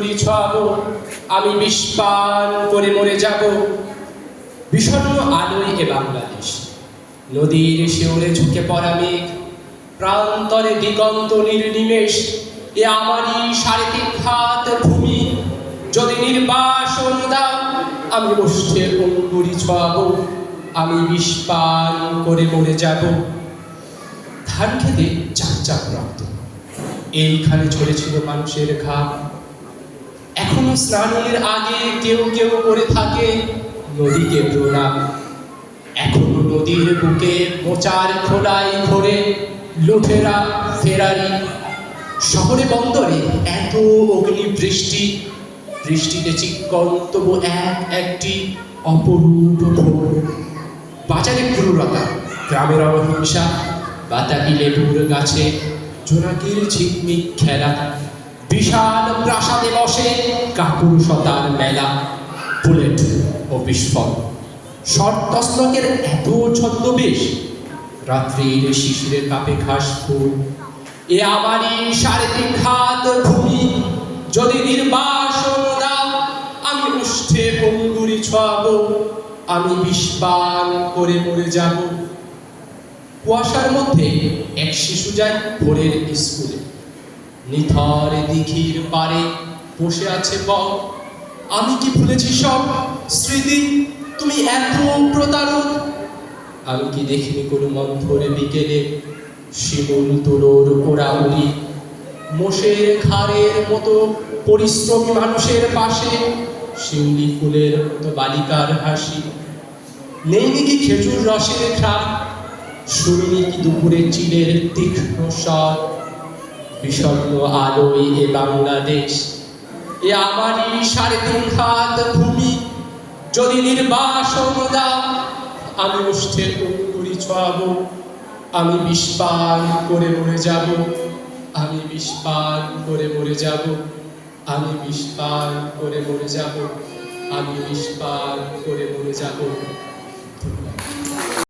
অঙ্গুরি ছোয়াবো আমি বিষপান করে মরে যাব। বিষণ্ণ আলোয় এ বাংলাদেশ। নদীর শিওরে ঝুঁকে পড়া মেঘ, প্রান্তরে দিগন্ত নির্নিমেষ, এ আমারই সাড়ে তিন হাত ভূমি। যদি নির্বাসন দাও, আমি ওষ্ঠে অঙ্গুরি ছোয়াবো আমি বিষপান করে মরে যাব। ধান খেতে চাক চাক রক্ত। এইখানে ঝরেছিল মানুষের ঘাম স্নানের আগে কেউ কেউ করে থাকে। নদীকে প্রণাম। এখনও নদীর বুকে মোচার খোলায় ঘোরে লোকেরা ফেরারি। শহরে বন্দরে এত অগ্নি বৃষ্টি বৃষ্টিতে চিক্কন তবু এক একটি অপরূপ ভোর। বাজারে ক্রূরতা গ্রামের অহিংসা, বাতাবি লেবুর গাছে জোনাকির ঝিকমিক খেলা। বিশাল প্রাসাদে বসে কাপুরুষতার মেলা, বুলেট ও বিস্ফোরণ। শর্ট তসলকের এত ছদ্মবেশ, রাত্রির শিশিরের কাপে ঘাস ফুল। এ আমারই সাড়ে হাত ভূমি, যদি নির্বাসন দাও আমি উষ্ঠে পঙ্গুরি ছোয়াবো, আমি বিষপান করে মরে যাব। কুয়াশার মধ্যে এক শিশু যায় ভোরের স্কুলে। নিথর দিঘির পারে বসে আছে বক আমি কি ভুলেছি সব? স্মৃতি, তুমি এত প্রতারক। আমি কি দেখিনি কোনো মন্থরে, বিকেলে? শিমুল তুলোর ওড়াউড়ি মোষের ঘাড়ের মতো পরিশ্রমী মানুষের পাশে। শিউলি ফুলের মতো বালিকার হাসি। নেই নাকি খেজুর রসের ঘ্রাণ? শুনিনি কি দুপুরে চিলের তীক্ষ্ণ স্বর বিষণ্ণ আলোয় এ বাংলাদেশ। এ আমারই সাড়ে তিন হাত ভূমি। যদি নির্বাসন দাও, আমি উষ্ঠে অঙ্গুরি ছোয়াবো আমি বিষপান করে মরে যাব। আমি বিষপান করে মরে যাব। আমি বিষপান করে মরে যাব। আমি বিষপান করে মরে যাব।